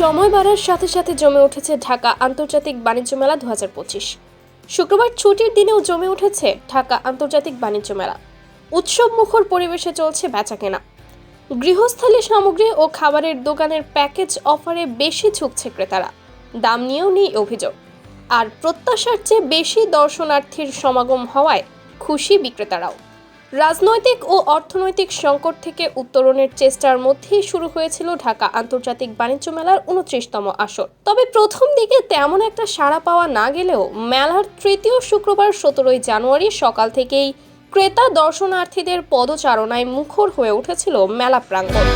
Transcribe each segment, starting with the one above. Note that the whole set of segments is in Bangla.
সময় বাড়ার সাথে সাথে জমে উঠেছে ঢাকা আন্তর্জাতিক বাণিজ্য মেলা দু হাজার পঁচিশ। শুক্রবার ছুটির দিনেও জমে উঠেছে ঢাকা আন্তর্জাতিক বাণিজ্য মেলা। উৎসব মুখর পরিবেশে চলছে বেচাকেনা। গৃহস্থালী সামগ্রী ও খাবারের দোকানের প্যাকেজ অফারে বেশি ঝুঁকছে ক্রেতারা। দাম নিয়েও নেই অভিযোগ। আর প্রত্যাশার চেয়ে বেশি দর্শনার্থীর সমাগম হওয়ায় খুশি বিক্রেতারাও। রাজনৈতিক ও অর্থনৈতিক সংকট থেকে উত্তরণের চেষ্টার মধ্যেই শুরু হয়েছিল ঢাকা আন্তর্জাতিক বাণিজ্য মেলার উনত্রিশতম আসর। তবে প্রথম দিকে তেমন একটা সাড়া পাওয়া না গেলেও মেলার তৃতীয় শুক্রবার সতেরোই জানুয়ারি সকাল থেকেই ক্রেতা দর্শনার্থীদের পদচারণায় মুখর হয়ে উঠেছিল মেলা প্রাঙ্গণ।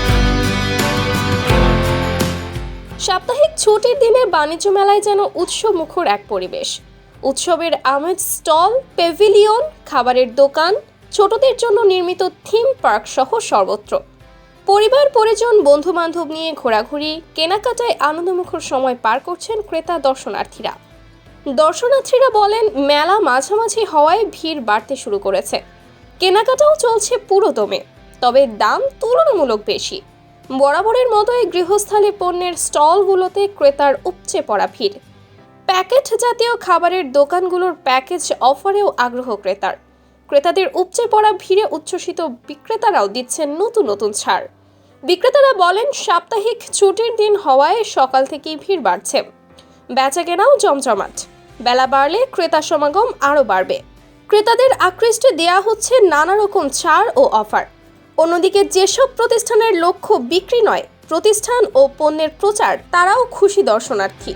সাপ্তাহিক ছুটির দিনে বাণিজ্য মেলায় যেন উৎসব মুখর এক পরিবেশ। উৎসবের আমেজ স্টল পেভিলিয়ন খাবারের দোকান ছোটদের জন্য নির্মিত থিম পার্ক সহ সর্বত্র। পরিবার, পরিজন বন্ধু বান্ধব নিয়ে ঘোরাঘুরি, কেনাকাটায় আনন্দমুখর সময় পার করছেন ক্রেতা দর্শনার্থীরা। দর্শনার্থীরা বলেন, মেলা মাঝামাঝি হওয়ায় ভিড় বাড়তে শুরু করেছে। কেনাকাটাও চলছে পুরো দমে তবে দাম তুলনামূলক বেশি। বরাবরের মতোই গৃহস্থালী পণ্যের স্টলগুলোতে ক্রেতার উপচে পড়া ভিড়। প্যাকেট জাতীয় খাবারের দোকানগুলোর প্যাকেজ অফারেও আগ্রহ ক্রেতার। ক্রেতাদের উপচে পড়া ভিড়ে উচ্ছ্বসিত বিক্রেতারাও দিচ্ছেন নতুন নতুন ছাড়। বিক্রেতারা বলেন, সাপ্তাহিক ছুটির দিন হওয়ায় সকাল থেকেই ভিড় বাড়ছে। বেচাকেনাও জমজমাট। বেলা বাড়লে ক্রেতা সমাগম আরও বাড়বে। ক্রেতাদের আকৃষ্টে দেয়া হচ্ছে নানা রকম ছাড় ও অফার। অন্যদিকে যেসব প্রতিষ্ঠানের লক্ষ্য বিক্রি নয়, প্রতিষ্ঠান ও পণ্যের প্রচার, তারাও খুশি দর্শনার্থী।